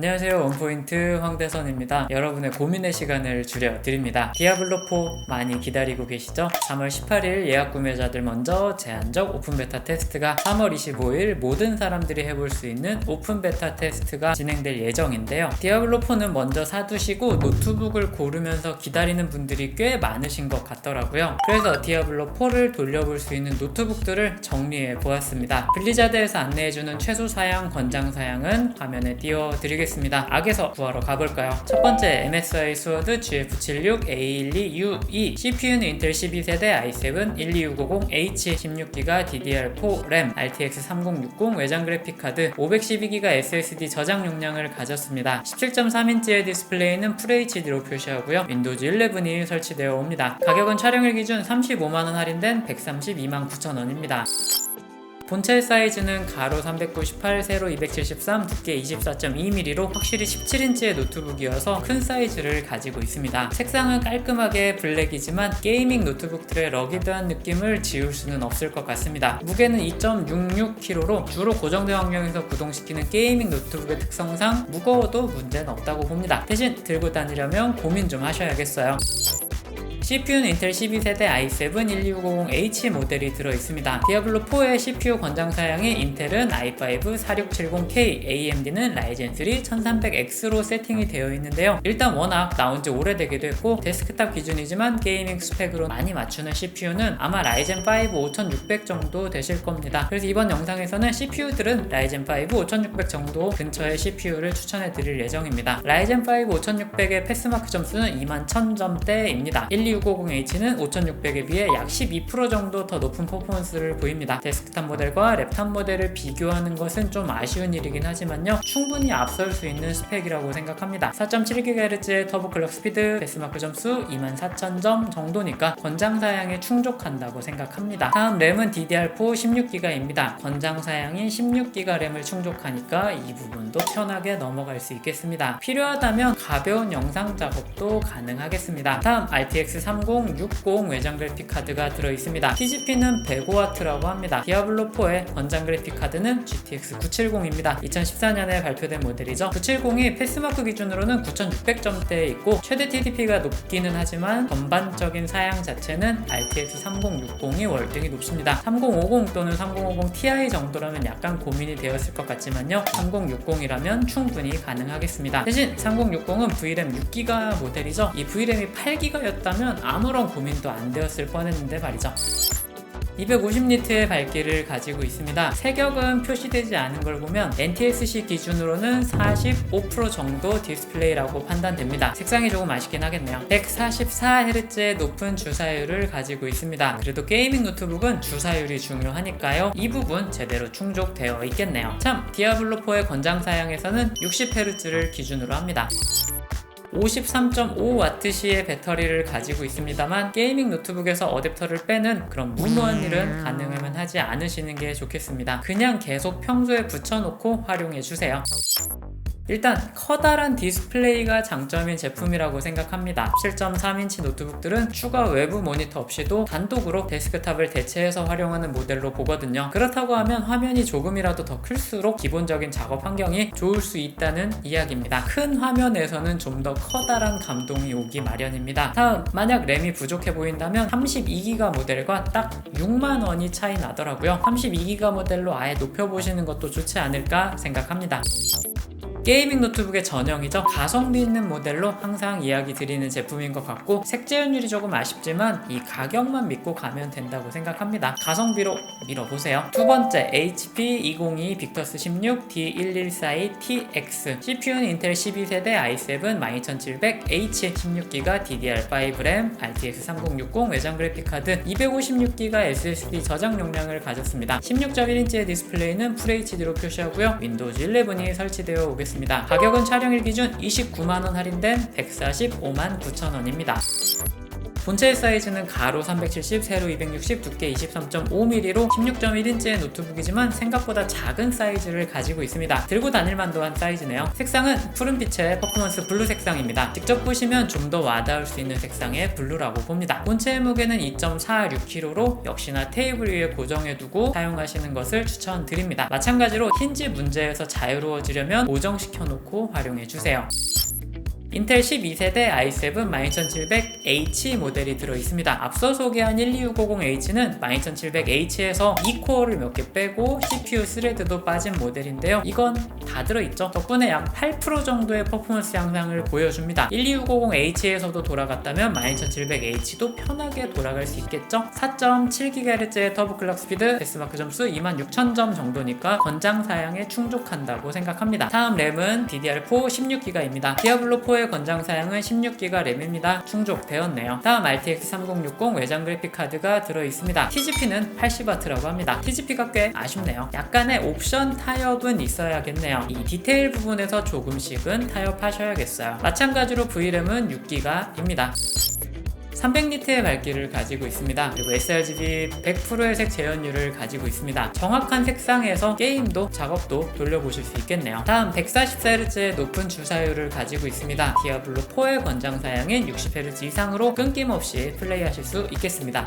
안녕하세요. 원포인트 황대선입니다. 여러분의 고민의 시간을 줄여드립니다. 디아블로4 많이 기다리고 계시죠? 3월 18일 예약 구매자들 먼저 제한적 오픈 베타 테스트가 3월 25일 모든 사람들이 해볼 수 있는 오픈 베타 테스트가 진행될 예정인데요. 디아블로4는 먼저 사두시고 노트북을 고르면서 기다리는 분들이 꽤 많으신 것 같더라고요. 그래서 디아블로4를 돌려볼 수 있는 노트북들을 정리해 보았습니다. 블리자드에서 안내해주는 최소 사양, 권장 사양은 화면에 띄워드리겠습니다 악에서 구하러 가볼까요? 첫 번째 MSI 스워드 GF76A12UE CPU는 인텔 12세대 i7 12650H 16GB DDR4 램 RTX 3060 외장 그래픽 카드 512GB SSD 저장 용량을 가졌습니다. 17.3인치의 디스플레이는 FHD로 표시하고요. 윈도우즈 11이 설치되어 옵니다. 가격은 촬영일 기준 35만원 할인된 132만 9천원입니다 본체 사이즈는 가로 398, 세로 273, 두께 24.2mm로 확실히 17인치의 노트북이어서 큰 사이즈를 가지고 있습니다. 색상은 깔끔하게 블랙이지만 게이밍 노트북들의 러기드한 느낌을 지울 수는 없을 것 같습니다. 무게는 2.66kg로 주로 고정된 환경에서 구동시키는 게이밍 노트북의 특성상 무거워도 문제는 없다고 봅니다. 대신 들고 다니려면 고민 좀 하셔야겠어요. CPU는 인텔 12세대 i7 12650H 모델이 들어있습니다. 디아블로4의 CPU 권장 사양이 인텔은 i5 4670K, AMD는 라이젠 3 1300X로 세팅이 되어 있는데요. 일단 워낙 나온 지 오래되기도 했고 데스크탑 기준이지만 게이밍 스펙으로 많이 맞추는 CPU는 아마 라이젠 5 5600 정도 되실 겁니다. 그래서 이번 영상에서는 CPU들은 라이젠 5 5600 정도 근처의 CPU를 추천해 드릴 예정입니다. 라이젠 5 5600의 패스마크 점수는 21000점대입니다. 1650H는 5600에 비해 약 12% 정도 더 높은 퍼포먼스를 보입니다. 데스크탑 모델과 랩탑 모델을 비교하는 것은 좀 아쉬운 일이긴 하지만요. 충분히 앞설 수 있는 스펙이라고 생각합니다. 4.7GHz의 터보 클럭 스피드, 베스마크 점수 24000점 정도니까 권장 사양에 충족한다고 생각합니다. 다음 램은 DDR4 16GB입니다. 권장 사양인 16GB 램을 충족하니까 이 부분도 편하게 넘어갈 수 있겠습니다. 필요하다면 가벼운 영상 작업도 가능하겠습니다. 다음 RTX 3060 외장 그래픽 카드가 들어있습니다. TGP는 105W라고 합니다. 디아블로4의 권장 그래픽 카드는 GTX 970입니다. 2014년에 발표된 모델이죠. 970이 패스마크 기준으로는 9600점대에 있고 최대 TDP가 높기는 하지만 전반적인 사양 자체는 RTX 3060이 월등히 높습니다. 3050 또는 3050 Ti 정도라면 약간 고민이 되었을 것 같지만요. 3060이라면 충분히 가능하겠습니다. 대신 3060은 VRAM 6GB 모델이죠. 이 VRAM이 8GB였다면 아무런 고민도 안 되었을 뻔했는데 말이죠. 250니트의 밝기를 가지고 있습니다. 색역은 표시되지 않은 걸 보면 NTSC 기준으로는 45% 정도 디스플레이라고 판단됩니다. 색상이 조금 아쉽긴 하겠네요. 144Hz의 높은 주사율을 가지고 있습니다. 그래도 게이밍 노트북은 주사율이 중요하니까요. 이 부분 제대로 충족되어 있겠네요. 참, 디아블로4의 권장 사양에서는 60Hz를 기준으로 합니다. 53.5W시의 배터리를 가지고 있습니다만 게이밍 노트북에서 어댑터를 빼는 그런 무모한 일은 가능하면 하지 않으시는 게 좋겠습니다. 그냥 계속 평소에 붙여놓고 활용해 주세요. 일단 커다란 디스플레이가 장점인 제품이라고 생각합니다. 7.3인치 노트북들은 추가 외부 모니터 없이도 단독으로 데스크탑을 대체해서 활용하는 모델로 보거든요. 그렇다고 하면 화면이 조금이라도 더 클수록 기본적인 작업 환경이 좋을 수 있다는 이야기입니다. 큰 화면에서는 좀 더 커다란 감동이 오기 마련입니다. 다음, 만약 램이 부족해 보인다면 32기가 모델과 딱 6만 원이 차이 나더라고요. 32기가 모델로 아예 높여보시는 것도 좋지 않을까 생각합니다. 게이밍 노트북의 전형이죠. 가성비 있는 모델로 항상 이야기 드리는 제품인 것 같고 색재현율이 조금 아쉽지만 이 가격만 믿고 가면 된다고 생각합니다. 가성비로 밀어보세요. 두 번째 HP 202 빅터스 16 D1142TX CPU는 인텔 12세대 i7 12700H 16GB DDR5 램 RTX 3060 외장 그래픽 카드 256GB SSD 저장 용량을 가졌습니다. 16.1인치의 디스플레이는 FHD로 표시하고요. 윈도우즈 11이 설치되어 오겠습니다. 있습니다. 가격은 촬영일 기준 29만원 할인된 145만 9천원입니다. 본체 사이즈는 가로 370, 세로 260, 두께 23.5mm로 16.1인치의 노트북이지만 생각보다 작은 사이즈를 가지고 있습니다. 들고 다닐만도 한 사이즈네요. 색상은 푸른빛의 퍼포먼스 블루 색상입니다. 직접 보시면 좀 더 와닿을 수 있는 색상의 블루라고 봅니다. 본체의 무게는 2.46kg로 역시나 테이블 위에 고정해두고 사용하시는 것을 추천드립니다. 마찬가지로 힌지 문제에서 자유로워지려면 고정시켜놓고 활용해주세요. 인텔 12세대 i7 12700H 모델이 들어있습니다. 앞서 소개한 12650H는 12700H에서 2코어를 몇 개 빼고 CPU 스레드도 빠진 모델인데요. 이건 다 들어있죠. 덕분에 약 8% 정도의 퍼포먼스 향상을 보여줍니다. 12650H에서도 돌아갔다면 12700H도 편하게 돌아갈 수 있겠죠. 4.7GHz의 터보 클럭 스피드, 데스마크 점수 26000점 정도니까 권장 사양에 충족한다고 생각합니다. 다음 램은 DDR4 16GB입니다. 디아블로 4의 권장 사양은 16GB 램입니다. 충족되었네요. 다음 RTX 3060 외장 그래픽 카드가 들어 있습니다. TGP는 80W라고 합니다. TGP가 꽤 아쉽네요. 약간의 옵션 타협은 있어야겠네요. 이 디테일 부분에서 조금씩은 타협하셔야겠어요. 마찬가지로 VRAM은 6GB입니다. 300니트의 밝기를 가지고 있습니다. 그리고 sRGB 100%의 색 재현율을 가지고 있습니다. 정확한 색상에서 게임도 작업도 돌려보실 수 있겠네요. 다음 144Hz의 높은 주사율을 가지고 있습니다. 디아블로 4의 권장 사양인 60Hz 이상으로 끊김없이 플레이하실 수 있겠습니다.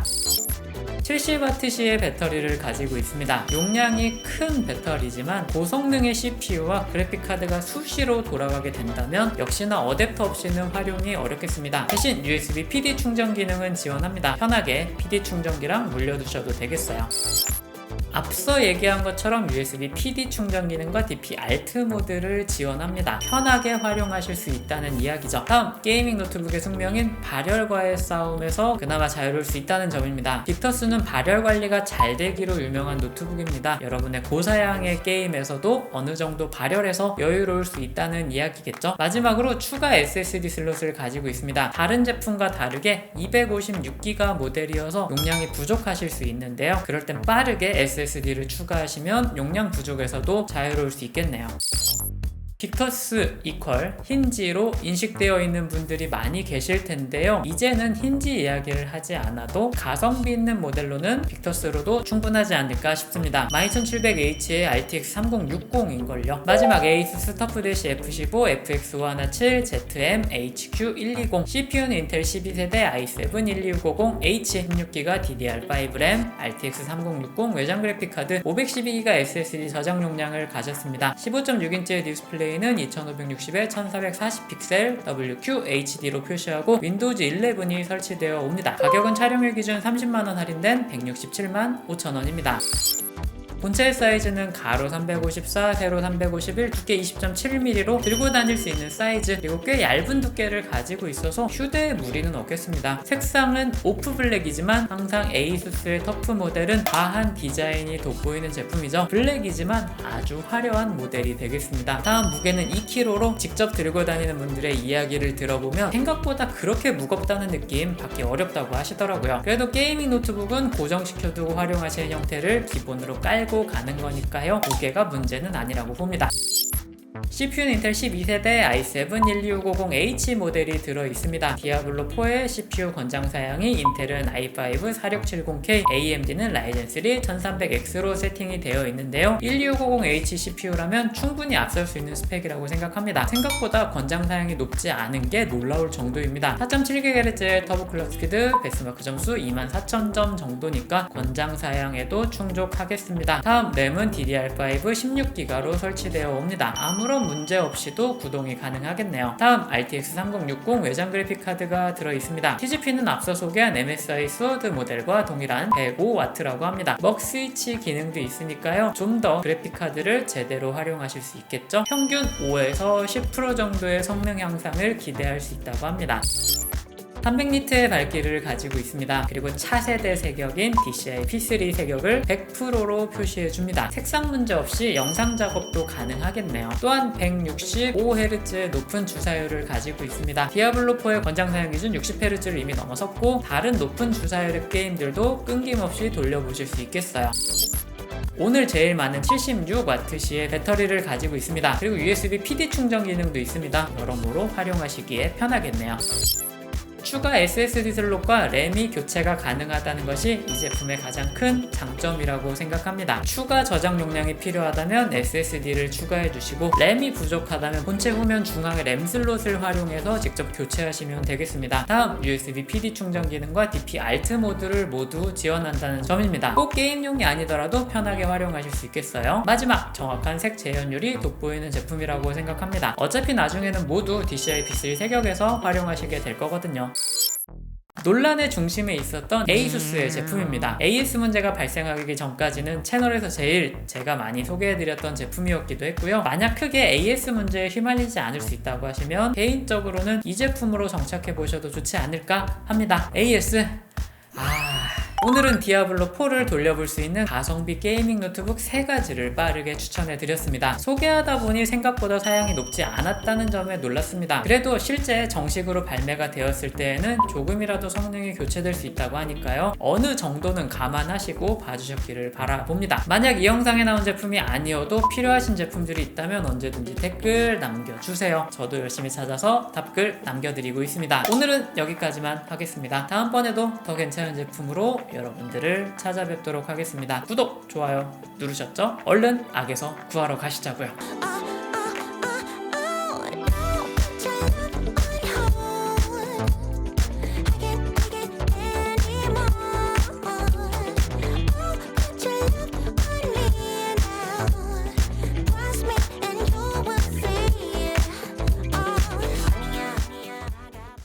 70W시의 배터리를 가지고 있습니다. 용량이 큰 배터리지만 고성능의 CPU와 그래픽카드가 수시로 돌아가게 된다면 역시나 어댑터 없이는 활용이 어렵겠습니다. 대신 USB PD 충전 기능은 지원합니다. 편하게 PD 충전기랑 물려두셔도 되겠어요. 앞서 얘기한 것처럼 USB PD 충전 기능과 DP Alt 모드를 지원합니다. 편하게 활용하실 수 있다는 이야기죠. 다음 게이밍 노트북의 숙명인 발열과의 싸움에서 그나마 자유로울 수 있다는 점입니다. 빅터스는 발열 관리가 잘 되기로 유명한 노트북입니다. 여러분의 고사양의 게임에서도 어느 정도 발열해서 여유로울 수 있다는 이야기겠죠. 마지막으로 추가 SSD 슬롯을 가지고 있습니다. 다른 제품과 다르게 256기가 모델이어서 용량이 부족하실 수 있는데요. 그럴 땐 빠르게 SSD SSD를 추가하시면 용량 부족에서도 자유로울 수 있겠네요. 빅터스 이퀄 힌지로 인식되어 있는 분들이 많이 계실 텐데요. 이제는 힌지 이야기를 하지 않아도 가성비 있는 모델로는 빅터스로도 충분하지 않을까 싶습니다. 12700H의 RTX 3060인걸요. 마지막 에이스 스터프대시 F15, FX517, ZM, HQ120 CPU는 인텔 12세대 i7 12650H 16GB DDR5 램, RTX 3060 외장 그래픽 카드, 512GB SSD 저장 용량을 가졌습니다. 15.6인치의 디스플레이 디스플레이는 2560에 1440 픽셀 WQHD로 표시하고 윈도우즈 11이 설치되어 옵니다. 가격은 촬영일 기준 30만원 할인된 167만 5천원입니다. 본체 사이즈는 가로 354, 세로 351, 두께 20.7mm로 들고 다닐 수 있는 사이즈 그리고 꽤 얇은 두께를 가지고 있어서 휴대에 무리는 없겠습니다. 색상은 오프 블랙이지만 항상 에이수스의 터프 모델은 과한 디자인이 돋보이는 제품이죠. 블랙이지만 아주 화려한 모델이 되겠습니다. 다음 무게는 2kg로 직접 들고 다니는 분들의 이야기를 들어보면 생각보다 그렇게 무겁다는 느낌 받기 어렵다고 하시더라고요. 그래도 게이밍 노트북은 고정시켜두고 활용하시는 형태를 기본으로 깔고 가는 거니까요. 무게가 문제는 아니라고 봅니다. CPU는 인텔 12세대 i7 12650H 모델이 들어 있습니다. 디아블로 4의 CPU 권장 사양이 인텔은 i5 4670K, AMD는 라이젠 3 1300X로 세팅이 되어 있는데요. 12650H CPU라면 충분히 앞설 수 있는 스펙이라고 생각합니다. 생각보다 권장 사양이 높지 않은 게 놀라울 정도입니다. 4.7GHz의 터보 클럭 스피드, 베스마크 점수 24000점 정도니까 권장 사양에도 충족하겠습니다. 다음 램은 DDR5 16GB로 설치되어 옵니다. 아무 런 문제 없이도 구동이 가능하겠네요. 다음 RTX 3060 외장 그래픽 카드가 들어있습니다. TGP는 앞서 소개한 MSI 스워드 모델과 동일한 105W라고 합니다. 먹 스위치 기능도 있으니까요. 좀 더 그래픽 카드를 제대로 활용하실 수 있겠죠. 평균 5에서 10% 정도의 성능 향상을 기대할 수 있다고 합니다. 300니트의 밝기를 가지고 있습니다. 그리고 차세대 세격인 DCI P3 세격을 100%로 표시해줍니다. 색상 문제 없이 영상 작업도 가능하겠네요. 또한 165Hz의 높은 주사율을 가지고 있습니다. 디아블로4의 권장 사용 기준 60Hz를 이미 넘어섰고 다른 높은 주사율의 게임들도 끊김없이 돌려보실 수 있겠어요. 오늘 제일 많은 76W시의 배터리를 가지고 있습니다. 그리고 USB PD 충전 기능도 있습니다. 여러모로 활용하시기에 편하겠네요. 추가 SSD 슬롯과 램이 교체가 가능하다는 것이 이 제품의 가장 큰 장점이라고 생각합니다. 추가 저장 용량이 필요하다면 SSD를 추가해 주시고 램이 부족하다면 본체 후면 중앙의 램 슬롯을 활용해서 직접 교체하시면 되겠습니다. 다음 USB PD 충전 기능과 DP Alt 모드를 모두 지원한다는 점입니다. 꼭 게임용이 아니더라도 편하게 활용하실 수 있겠어요. 마지막 정확한 색 재현율이 돋보이는 제품이라고 생각합니다. 어차피 나중에는 모두 DCI-P3 세격에서 활용하시게 될 거거든요. 논란의 중심에 있었던 에이수스의 제품입니다. AS 문제가 발생하기 전까지는 채널에서 제일 제가 많이 소개해드렸던 제품이었기도 했고요. 만약 크게 AS 문제에 휘말리지 않을 수 있다고 하시면 개인적으로는 이 제품으로 정착해 보셔도 좋지 않을까 합니다. AS 아... 오늘은 디아블로 4를 돌려볼 수 있는 가성비 게이밍 노트북 세 가지를 빠르게 추천해 드렸습니다. 소개하다 보니 생각보다 사양이 높지 않았다는 점에 놀랐습니다. 그래도 실제 정식으로 발매가 되었을 때에는 조금이라도 성능이 교체될 수 있다고 하니까요. 어느 정도는 감안하시고 봐주셨기를 바라봅니다. 만약 이 영상에 나온 제품이 아니어도 필요하신 제품들이 있다면 언제든지 댓글 남겨주세요. 저도 열심히 찾아서 답글 남겨드리고 있습니다. 오늘은 여기까지만 하겠습니다. 다음번에도 더 괜찮은 제품으로 여러분들을 찾아뵙도록 하겠습니다. 구독, 좋아요 누르셨죠? 얼른 악에서 구하러 가시자고요. I